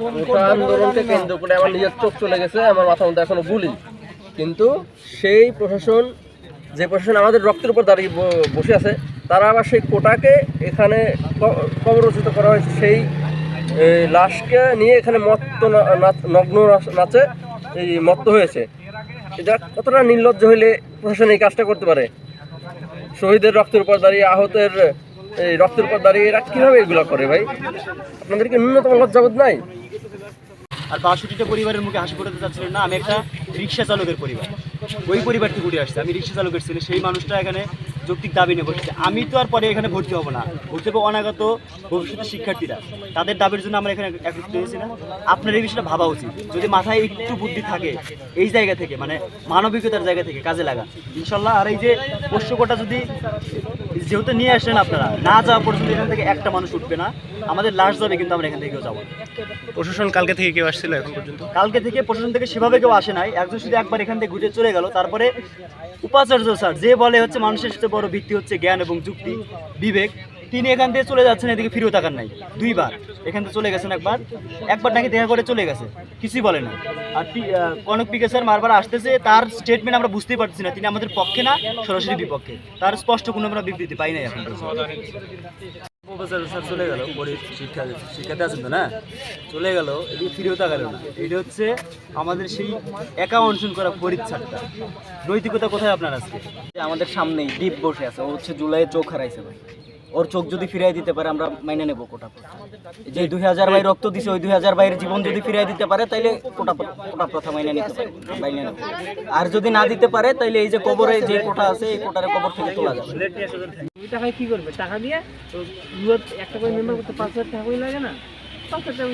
ওটা আন্দোলনকে কেন্দ্র করে আমার নিজের চোখ চলে গেছে আমার মাথার মধ্যে এখনও গুলি। কিন্তু সেই প্রশাসন যে প্রশাসন আমাদের রক্তের উপর দাঁড়িয়ে বসে আছে তারা আবার সেই কোটাকে এখানে কবরচিত করা হয়েছে। সেই লাশকে নিয়ে এখানে মত্ত নাচ- নগ্ন নাচ- নাচে এই মত্ত হয়েছে। এটা কতটা নির্লজ্জ হইলে প্রশাসন এই কাজটা করতে পারে? শহীদের রক্তের উপর দাঁড়িয়ে আহতের এই রক্তের উপর দাঁড়িয়ে এরা কীভাবে এগুলো করে ভাই? আপনাদেরকে ন্যূনতম লজ্জাবোধ নাই? আর বাষট্টিটা পরিবারের মুখে হাসি ফোটাতে চাচ্ছিলেন না, আমি একটা রিক্সা চালকের পরিবার। ওই পরিবারটি ঘুরে আসছে, আমি রিক্সা চালকের ছেলে, সেই মানুষটা এখানে যৌক্তিক দাবি নিয়ে বসেছে। আমি তো আর পরে এখানে ভর্তি হব না, ভর্তি হব অনাগত ভবিষ্যতের শিক্ষার্থীরা। তাদের দাবির জন্য আমরা এখানে একত্রিত হয়েছি না। আপনার এই বিষয়টা ভাবা উচিত। যদি মাথায় একটু বুদ্ধি থাকে, এই জায়গা থেকে মানে মানবিকতার জায়গা থেকে কাজে লাগা, ইনশাল্লাহ। আর এই যে পোষ্যকটা যদি যেহেতু নিয়ে আসলেন আপনারা না যাওয়া পর্যন্ত এখান থেকে একটা মানুষ উঠবে না। আমাদের লাশ যাবে কিন্তু আমরা এখান থেকে কেউ যাব প্রশাসন কালকে থেকে কেউ আসছিল এখন পর্যন্ত? কালকে থেকে প্রশাসন থেকে সেভাবে কেউ আসে নাই। একজন শুধু একবার এখান থেকে ঘুরে চলে গেল। তারপরে উপাচার্য স্যার যে বলে হচ্ছে মানুষের সাথে বড় ভিত্তি হচ্ছে জ্ঞান এবং যুক্তি বিবেক। তিনি এখান থেকে চলে যাচ্ছেন এদিকে ফিরেও তাকান নাই। দুইবার। এখান থেকে চলে গেছেন একবার। একবার নাকি দেখা করে চলে গেছে। কিছুই বলে না। আর কনক পিকে স্যার বারবার আসতেছে তার স্টেটমেন্ট আমরা বুঝতেই পারছি না। তিনি আমাদের পক্ষে না সরাসরি বিপক্ষে। তার স্পষ্ট কোনো আমরা বিবৃতি পাই নাই এখন প্রফেসর স্যার চলে গেল পরে শিক্ষা শিক্ষাতে আছেন তো না? চলে গেল এদিকে ফিরেও তাকালো না। এটা হচ্ছে আমাদের সেই একা অনশন করা পরিচ্ছাদটা। নৈতিকতা কোথায় আপনার আজকে? আমাদের সামনেই দ্বীপ বসে আছে। ও হচ্ছে জুলাইয়ে চোখ হারাইছে ভাই। ওর চোখ যদি ফিরাই দিতে পারে, আমরা মাইনে নেব কোটা। যে দুই হাজার ভাই রক্ত দিছে, ওই দুই হাজার ভাইয়ের জীবন যদি ফিরাই দিতে পারে, তাইলে কোটা কোটা প্রথা মাইনে নিতে পারে মাইনে নেব। আর যদি না দিতে পারে, তাইলে এই যে কবরে যে কোটা আছে, এই কোটারে কবর থেকে তোলা যাবে। টাকা দিয়ে একটা করে মেম্বার করতে পাঁচ হাজার টাকা লাগে না? পাঁচ হাজার